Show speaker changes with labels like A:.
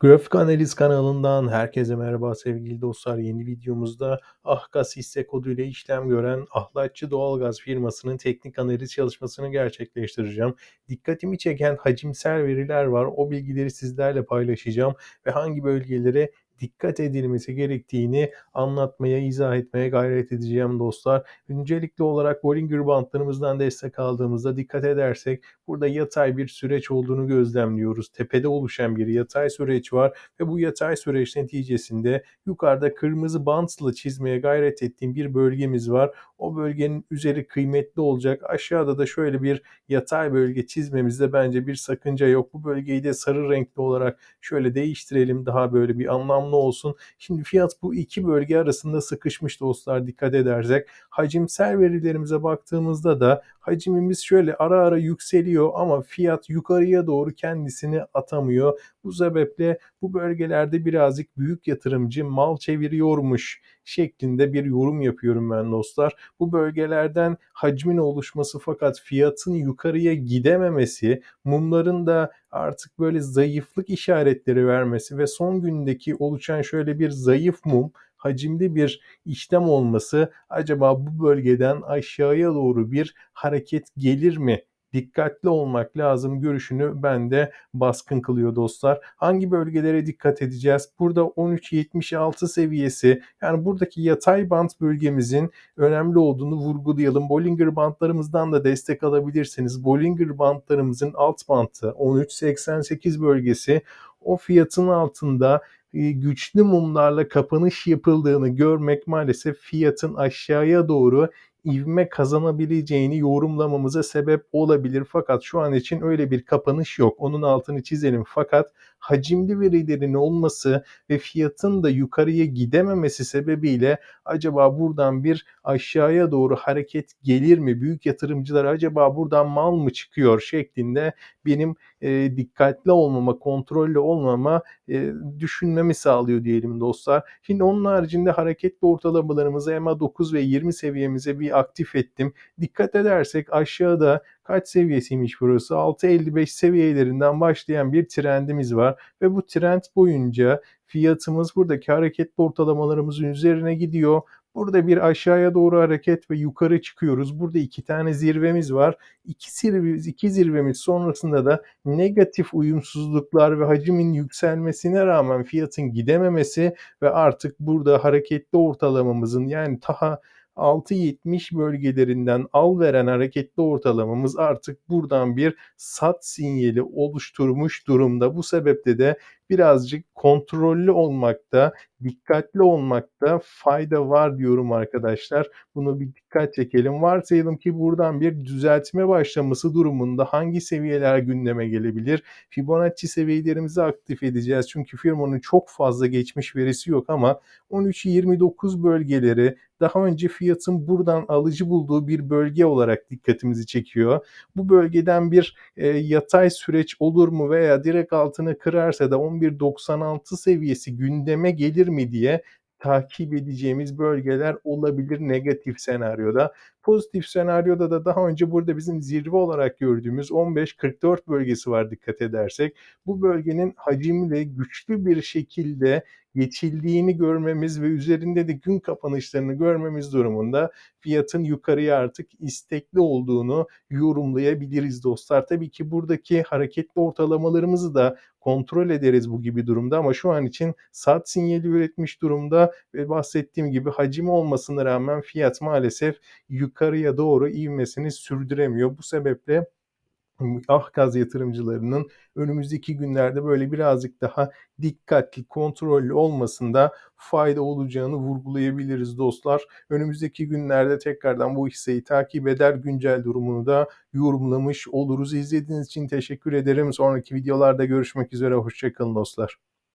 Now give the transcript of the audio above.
A: Grafik Analiz kanalından herkese merhaba sevgili dostlar. Yeni videomuzda Ahgaz hisse koduyla işlem gören Ahlatçı Doğalgaz firmasının teknik analiz çalışmasını gerçekleştireceğim. Dikkatimi çeken hacimsel veriler var. O bilgileri sizlerle paylaşacağım ve hangi bölgelere dikkat edilmesi gerektiğini anlatmaya, izah etmeye gayret edeceğim dostlar. Öncelikli olarak Bollinger Bandlarımızdan destek aldığımızda dikkat edersek burada yatay bir süreç olduğunu gözlemliyoruz. Tepede oluşan bir yatay süreç var ve bu yatay süreç neticesinde yukarıda kırmızı bantla çizmeye gayret ettiğim bir bölgemiz var. O bölgenin üzeri kıymetli olacak. Aşağıda da şöyle bir yatay bölge çizmemizde bence bir sakınca yok. Bu bölgeyi de sarı renkli olarak şöyle değiştirelim. Daha böyle bir anlamlı olsun. Şimdi fiyat bu iki bölge arasında sıkışmış dostlar dikkat edersek. Hacimsel verilerimize baktığımızda da hacimimiz şöyle ara ara yükseliyor ama fiyat yukarıya doğru kendisini atamıyor. Bu sebeple bu bölgelerde birazcık büyük yatırımcı mal çeviriyormuş şeklinde bir yorum yapıyorum ben dostlar. Bu bölgelerden hacmin oluşması fakat fiyatın yukarıya gidememesi, mumların da artık böyle zayıflık işaretleri vermesi ve son gündeki oluşan şöyle bir zayıf mum hacimli bir işlem olması acaba bu bölgeden aşağıya doğru bir hareket gelir mi dikkatli olmak lazım görüşünü bende baskın kılıyor dostlar. Hangi bölgelere dikkat edeceğiz? Burada 13.76 seviyesi yani buradaki yatay bant bölgemizin önemli olduğunu vurgulayalım. Bollinger bantlarımızdan da destek alabilirsiniz. Bollinger bantlarımızın alt bantı 13.88 bölgesi o fiyatın altında güçlü mumlarla kapanış yapıldığını görmek maalesef fiyatın aşağıya doğru ivme kazanabileceğini yorumlamamıza sebep olabilir. Fakat şu an için öyle bir kapanış yok. Onun altını çizelim. Fakat hacimli verilerin olması ve fiyatın da yukarıya gidememesi sebebiyle acaba buradan bir aşağıya doğru hareket gelir mi? Büyük yatırımcılar acaba buradan mal mı çıkıyor şeklinde benim e, dikkatli olmama, kontrollü olmama e, düşünmemi sağlıyor diyelim dostlar. Şimdi onun haricinde hareketli ortalamalarımızı EMA 9 ve 20 seviyemize bir aktif ettim. Dikkat edersek aşağıda kaç seviyesiymiş burası? 6.55 seviyelerinden başlayan bir trendimiz var ve bu trend boyunca fiyatımız buradaki hareketli ortalamalarımızın üzerine gidiyor. Burada bir aşağıya doğru hareket ve yukarı çıkıyoruz. Burada iki tane zirvemiz var. İki zirvemiz, iki zirvemiz sonrasında da negatif uyumsuzluklar ve hacimin yükselmesine rağmen fiyatın gidememesi ve artık burada hareketli ortalamamızın yani daha 6.70 bölgelerinden al veren hareketli ortalamamız artık buradan bir sat sinyali oluşturmuş durumda. Bu sebeple de birazcık kontrollü olmakta, dikkatli olmakta fayda var diyorum arkadaşlar. Bunu bir dikkat çekelim. Varsayalım ki buradan bir düzeltme başlaması durumunda hangi seviyeler gündeme gelebilir? Fibonacci seviyelerimizi aktif edeceğiz. Çünkü firmanın çok fazla geçmiş verisi yok ama 13-29 bölgeleri daha önce fiyatın buradan alıcı bulduğu bir bölge olarak dikkatimizi çekiyor. Bu bölgeden bir e, yatay süreç olur mu veya direkt altını kırarsa da 11.96 seviyesi gündeme gelir mi diye takip edeceğimiz bölgeler olabilir negatif senaryoda. Pozitif senaryoda da daha önce burada bizim zirve olarak gördüğümüz 15-44 bölgesi var dikkat edersek. Bu bölgenin hacimle güçlü bir şekilde geçildiğini görmemiz ve üzerinde de gün kapanışlarını görmemiz durumunda fiyatın yukarıya artık istekli olduğunu yorumlayabiliriz dostlar. Tabii ki buradaki hareketli ortalamalarımızı da kontrol ederiz bu gibi durumda ama şu an için saat sinyali üretmiş durumda ve bahsettiğim gibi hacim olmasına rağmen fiyat maalesef yukarıya doğru ivmesini sürdüremiyor. Bu sebeple ah gaz yatırımcılarının önümüzdeki günlerde böyle birazcık daha dikkatli, kontrollü olmasında fayda olacağını vurgulayabiliriz dostlar. Önümüzdeki günlerde tekrardan bu hisseyi takip eder, güncel durumunu da yorumlamış oluruz. İzlediğiniz için teşekkür ederim. Sonraki videolarda görüşmek üzere. Hoşçakalın dostlar.